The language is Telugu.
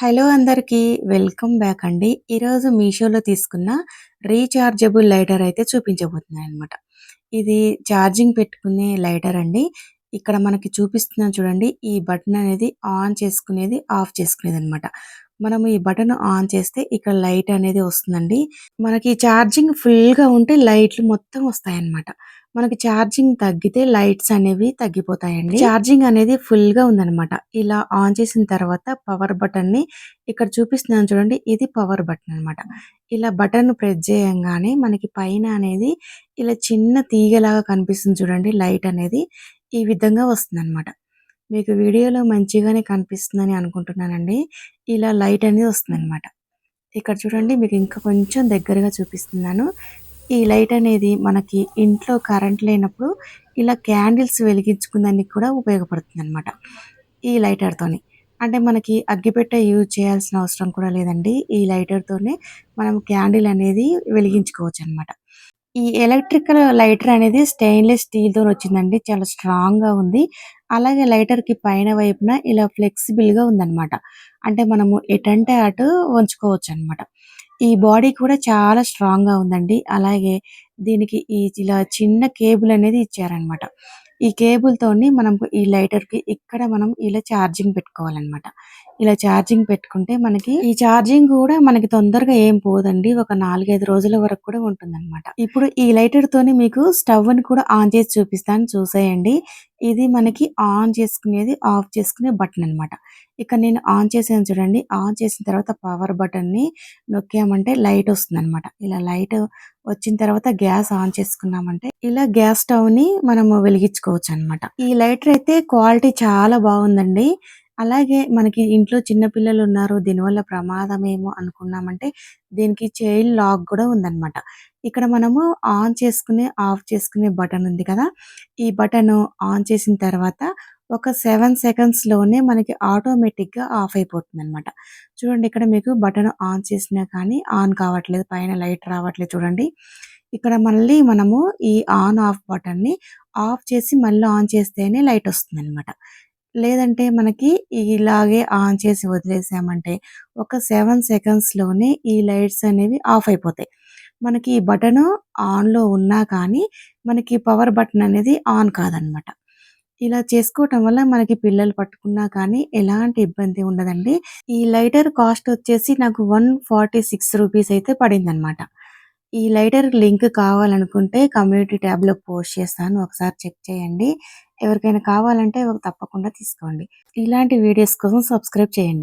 హలో అందరికీ వెల్కమ్ బ్యాక్ అండి. ఈరోజు మీషోలో తీసుకున్న రీఛార్జబుల్ లైటర్ అయితే చూపించబోతున్నాను అనమాట ఇది ఛార్జింగ్ పెట్టుకునే లైటర్ అండి. ఇక్కడ మనకి చూపిస్తున్నాను చూడండి ఈ బటన్ అనేది ఆన్ చేసుకునేది ఆఫ్ చేసుకునేది అనమాట మనం ఈ బటన్ ఆన్ చేస్తే ఇక్కడ లైట్ అనేది వస్తుందండి. మనకి ఛార్జింగ్ ఫుల్గా ఉంటే లైట్లు మొత్తం వస్తాయన్నమాట. మనకి ఛార్జింగ్ తగ్గితే లైట్స్ అనేవి తగ్గిపోతాయండి. ఛార్జింగ్ అనేది ఫుల్గా ఉందన్నమాట. ఇలా ఆన్ చేసిన తర్వాత పవర్ బటన్ని ఇక్కడ చూపిస్తున్నాను చూడండి ఇది పవర్ బటన్ అన్నమాట. ఇలా బటన్ ప్రెస్ చేయంగానే మనకి పైన అనేది ఇలా చిన్న తీగలాగా కనిపిస్తుంది చూడండి లైట్ అనేది. ఈ విధంగా వస్తుంది అనమాట మీకు వీడియోలో మంచిగానే కనిపిస్తుందని అనుకుంటున్నానండి. ఇలా లైట్ అనేది వస్తుందన్నమాట. ఇక్కడ చూడండి మీకు ఇంకా కొంచెం దగ్గరగా చూపిస్తున్నాను. ఈ లైట్ అనేది మనకి ఇంట్లో కరెంట్ లేనప్పుడు ఇలా క్యాండిల్స్ వెలిగించుకుందానికి కూడా ఉపయోగపడుతుంది అనమాట ఈ లైటర్తోని అంటే మనకి అగ్గిపెట్ట యూజ్ చేయాల్సిన అవసరం కూడా లేదండి. ఈ లైటర్తోనే మనం క్యాండిల్ అనేది వెలిగించుకోవచ్చు అనమాట ఈ ఎలక్ట్రికల్ లైటర్ అనేది స్టెయిన్లెస్ స్టీల్తో వచ్చిందండి. చాలా స్ట్రాంగ్గా ఉంది. అలాగే లైటర్కి పైన వైపున ఇలా ఫ్లెక్సిబుల్గా ఉందన్నమాట. అంటే మనము ఎటంటే అటు వంచుకోవచ్చు అనమాట ఈ బాడీ కూడా చాలా స్ట్రాంగ్గా ఉందండి. అలాగే దీనికి ఈ ఇలా చిన్న కేబుల్ అనేది ఇచ్చారనమాట ఈ కేబుల్ తోని మనం ఈ లైటర్కి ఇక్కడ మనం ఇలా ఛార్జింగ్ పెట్టుకోవాలన్నమాట. ఇలా ఛార్జింగ్ పెట్టుకుంటే మనకి ఈ ఛార్జింగ్ కూడా మనకి తొందరగా ఏం పోదండి. ఒక నాలుగైదు రోజుల వరకు కూడా ఉంటుందన్నమాట. ఇప్పుడు ఈ లైటర్ తోని మీకు స్టవ్ని కూడా ఆన్ చేసి చూపిస్తాను. చూసేయండి. ఇది మనకి ఆన్ చేసుకునేది ఆఫ్ చేసుకునే బటన్ అన్నమాట. ఇక్కడ నేను ఆన్ చేసాను చూడండి. ఆన్ చేసిన తర్వాత పవర్ బటన్ని నొక్కామంటే లైట్ వస్తుంది అనమాట ఇలా లైట్ వచ్చిన తర్వాత గ్యాస్ ఆన్ చేసుకున్నామంటే ఇలా గ్యాస్ స్టవ్ని మనము వెలిగించుకోవచ్చు అన్నమాట ఈ లైటర్ అయితే క్వాలిటీ చాలా బాగుందండి. అలాగే మనకి ఇంట్లో చిన్న పిల్లలు ఉన్నారు దీనివల్ల ప్రమాదమేమో అనుకున్నామంటే దీనికి చైల్డ్ లాక్ కూడా ఉందన్నమాట. ఇక్కడ మనము ఆన్ చేసుకునే ఆఫ్ చేసుకునే బటన్ ఉంది కదా ఈ బటన్ ఆన్ చేసిన తర్వాత ఒక సెవెన్ సెకండ్స్లోనే మనకి ఆటోమేటిక్గా ఆఫ్ అయిపోతుంది అనమాట చూడండి ఇక్కడ మీకు బటన్ ఆన్ చేసినా కానీ ఆన్ కావట్లేదు పైన లైట్ రావట్లేదు చూడండి. ఇక్కడ మళ్ళీ మనము ఈ ఆన్ ఆఫ్ బటన్ని ఆఫ్ చేసి మళ్ళీ ఆన్ చేస్తేనే లైట్ వస్తుంది అనమాట లేదంటే మనకి ఇలాగే ఆన్ చేసి వదిలేసామంటే ఒక సెవెన్ సెకండ్స్లోనే ఈ లైట్స్ అనేవి ఆఫ్ అయిపోతాయి. మనకి ఈ బటన్ ఆన్లో ఉన్నా కానీ మనకి పవర్ బటన్ అనేది ఆన్ కాదనమాట. ఇలా చేసుకోవటం వల్ల మనకి పిల్లలు పట్టుకున్నా కానీ ఎలాంటి ఇబ్బంది ఉండదండి. ఈ లైటర్ కాస్ట్ వచ్చేసి నాకు వన్ ఫార్టీ సిక్స్ రూపీస్ అయితే పడిందనమాట. ఈ లైటర్ లింక్ కావాలనుకుంటే కమ్యూనిటీ ట్యాబ్లో పోస్ట్ చేస్తాను. ఒకసారి చెక్ చేయండి. ఎవరికైనా కావాలంటే తప్పకుండా తీసుకోండి. ఇలాంటి వీడియోస్ కోసం సబ్స్క్రైబ్ చేయండి.